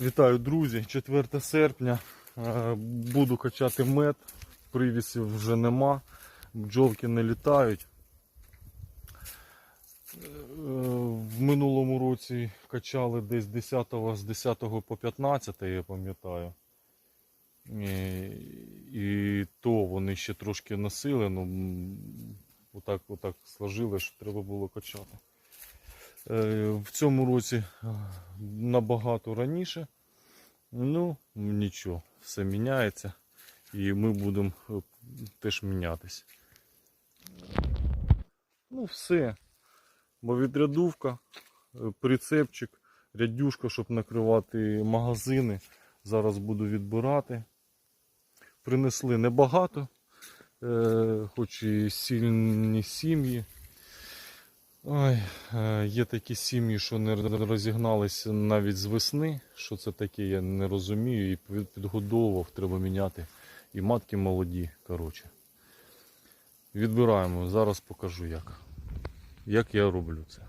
Вітаю, друзі! 4 серпня. Е, Буду качати мед. Привісів вже нема. Бджолки не літають. Е, В минулому році качали десь 10 з 10 по 15, я пам'ятаю. І, і то вони ще трошки носили, ну отак, отак сложили, що треба було качати. Е, В цьому році е, набагато раніше. Ну, нічого, все міняється. І ми будемо е, теж мінятись. Ну, все. Бо відрядувка, прицепчик, рядюшка, щоб накривати магазини. Зараз буду відбирати. Принесли небагато, хоч і сильні сім'ї. Ой, е, є такі сім'ї, що не розігналися навіть з весни. Що це таке, я не розумію. І під- підгодовував, треба міняти. І матки молоді. Коротше. Відбираємо. Зараз покажу як. Як я роблю це.